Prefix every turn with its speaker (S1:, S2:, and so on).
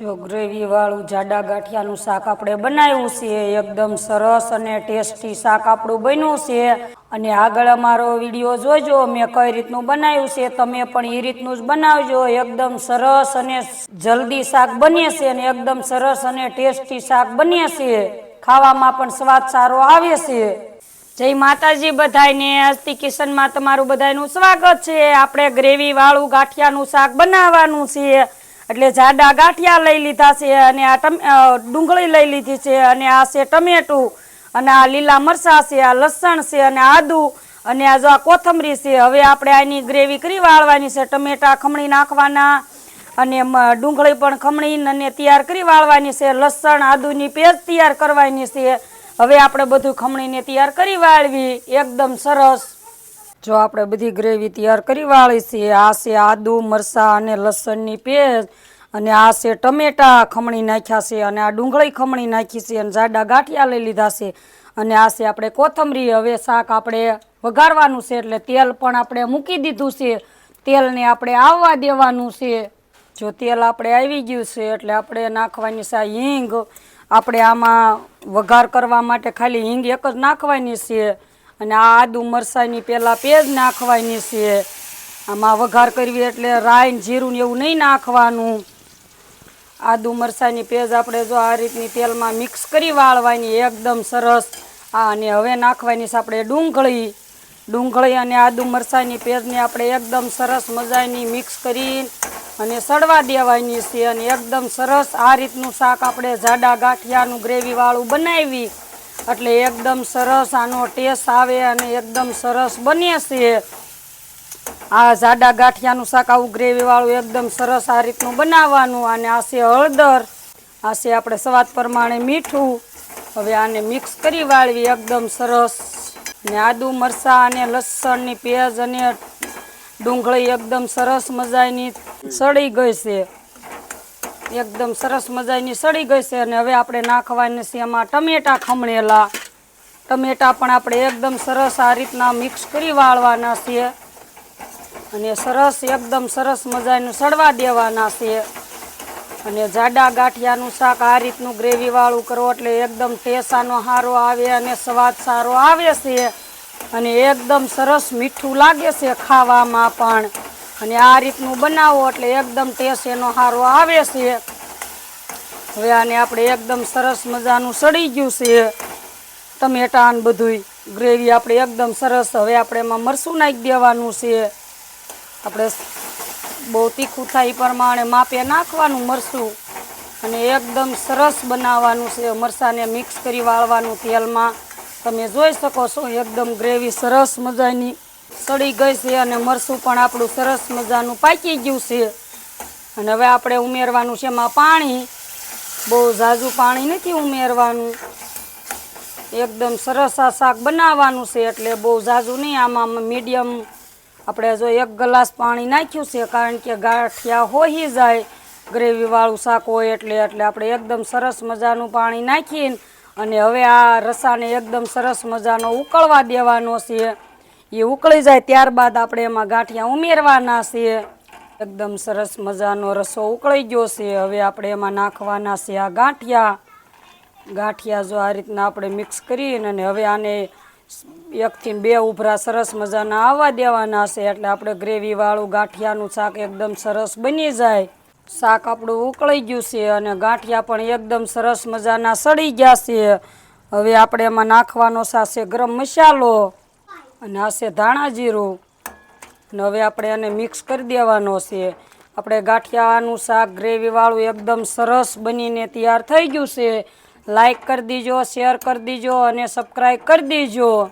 S1: જો ગ્રેવી વાળું જાડા ગાંઠિયાનું શાક આપણે બનાવ્યું છે, એકદમ સરસ અને ટેસ્ટી શાક આપણું બન્યું છે. અને આગળ અમારો વીડિયો જોજો, મેં કઈ રીતનું બનાવ્યું છે, તમે પણ એ રીતનું જ બનાવજો. એકદમ સરસ અને જલ્દી શાક બને છે અને એકદમ સરસ અને ટેસ્ટી શાક બને છે. ખાવામાં પણ સ્વાદ સારો આવે છે. જય માતાજી બધાયને અસ્તિ કિશનમાં તમારું બધાયનું સ્વાગત છે. આપણે ગ્રેવીવાળું ગાંઠિયાનું શાક બનાવવાનું છે. એટલે જાડા ગાંઠિયા લઈ લીધા છે અને આ ડુંગળી લઈ લીધી છે અને આ છે ટમેટું અને આ લીલા મરચાં છે, આ લસણ છે અને આદું અને આ જો આ કોથમરી છે, હવે આપણે આની ગ્રેવી કરી વાળવાની છે. ટમેટા ખમણી નાખવાના અને ડુંગળી પણ ખમણી અને તૈયાર કરી વાળવાની છે. લસણ, આદુની પેસ્ટ તૈયાર કરવાની છે. હવે આપણે બધું ખમણીને તૈયાર કરી વાળવી. એકદમ સરસ. જો આપણે બધી ગ્રેવી તૈયાર કરી વાળી છે, આ છે આદુ મરસા અને લસણની પેસ્ટ, અને આ છે ટમેટા ખમણી નાખ્યા છે, અને આ ડુંગળી ખમણી નાખી છે, અને જાડા ગાંઠિયા લઈ લીધા છે, અને આ છે આપણે કોથમરી. હવે શાક આપણે વઘારવાનું છે, એટલે તેલ પણ આપણે મૂકી દીધું છે, તેલને આપણે આવવા દેવાનું છે. જો તેલ આપણે આવી ગયું છે, એટલે આપણે નાખવાની છે હિંગ. આપણે આમાં વઘાર કરવા માટે ખાલી હિંગ એક જ નાખવાની છે. અને આ આદુ મરસાઈની પહેલાં પેજ નાખવાની છે. આમાં વઘાર કરવી એટલે રાઈ ને જીરું ને એવું નહીં નાખવાનું. આદુ મરસાની પેજ આપણે જો આ રીતની તેલમાં મિક્સ કરી વાળવાની, એકદમ સરસ. આ અને હવે નાખવાની છે આપણે ડુંગળી. ડુંગળી અને આદુ મરસાની પેજને આપણે એકદમ સરસ મજાની મિક્સ કરી અને સડવા દેવાની છે અને એકદમ સરસ આ રીતનું શાક આપણે જાડા ગાંઠિયાનું ગ્રેવીવાળું બનાવી. એટલે એકદમ સરસ આનો ટેસ્ટ આવે અને એકદમ સરસ બને છે. આ જાડા ગાંઠિયાનું શાક, આવું ગ્રેવીવાળું એકદમ સરસ આ રીતનું બનાવવાનું અને આ છે હળદર. આ છે આપણે સ્વાદ પ્રમાણે મીઠું. હવે આને મિક્સ કરી વાળવી એકદમ સરસ. ને આદુ, મરચાં અને લસણની પેજ અને ડુંગળી એકદમ સરસ મજાની સડી ગઈ છે. એકદમ સરસ મજાની સડી ગઈ છે અને હવે આપણે નાખવાની છે એમાં ટમેટા ખમણેલા. ટમેટા પણ આપણે એકદમ સરસ આ રીતના મિક્સ કરી વાળવાના છે અને સરસ, એકદમ સરસ મજાનું સડવા દેવાના છે અને જાડા ગાંઠિયાનું શાક આ રીતનું ગ્રેવી વાળું કરો એટલે એકદમ ટેસાનો સારો આવે અને સ્વાદ સારો આવે છે. અને એકદમ સરસ મીઠું લાગે છે ખાવામાં પણ. અને આ રીતનું બનાવો એટલે એકદમ ટેસ્ટ એનો સારો આવે છે. હવે આને આપણે એકદમ સરસ મજાનું સડી ગયું છે. ટમેટા ને બધુંય. ગ્રેવી આપણે એકદમ સરસ હવે આપણે એમાં મરસું નાખી દેવાનું છે. આપણે બહુ તીખું થાય એ પ્રમાણે માપે નાખવાનું મરસું અને એકદમ સરસ બનાવવાનું છે. મરસાને મિક્સ કરી વાળવાનું તેલમાં. તમે જોઈ શકો છો, એકદમ ગ્રેવી સરસ મજાની. સડી ગઈ છે અને મરસું પણ આપણું સરસ મજાનું પાકી ગયું છે. અને હવે આપણે ઉમેરવાનું છે એમાં પાણી. બહુ ઝાઝું પાણી નથી ઉમેરવાનું. એકદમ સરસ આ શાક બનાવવાનું છે એટલે બહુ ઝાઝું નહીં, આમાં મીડિયમ. આપણે જો એક ગ્લાસ પાણી નાખ્યું છે, કારણ કે ગાંઠિયા હોઈ જાય. ગ્રેવીવાળું શાક હોય એટલે એટલે આપણે એકદમ સરસ મજાનું પાણી નાખીને અને હવે આ રસાને એકદમ સરસ મજાનો ઉકળવા દેવાનો છે. એ ઉકળી જાય ત્યારબાદ આપણે એમાં ગાંઠિયા ઉમેરવાના છે. એકદમ સરસ મજાનો રસો ઉકળી ગયો છે. હવે આપણે એમાં નાખવાના છે આ ગાંઠિયા. ગાંઠિયા જો આ રીતના આપણે મિક્સ કરીને અને હવે આને એકથી બે ઉભરા સરસ મજાના આવવા દેવાના છે. એટલે આપણે ગ્રેવીવાળું ગાંઠિયાનું શાક એકદમ સરસ બની જાય. શાક આપણું ઉકળી ગયું છે અને ગાંઠિયા પણ એકદમ સરસ મજાના સડી ગયા છે. હવે આપણે એમાં નાખવાનો છે ગરમ મસાલો. અને આ છે ધાણા જીરું. અને હવે આપણે એને મિક્સ કરી દેવાનો છે. આપણે ગાંઠિયાનું શાક ગ્રેવીવાળું એકદમ સરસ બનીને તૈયાર થઈ ગયું છે. લાઈક કરી દીજો શેર કરી દીજો અને સબસ્ક્રાઈબ કરી દીજો.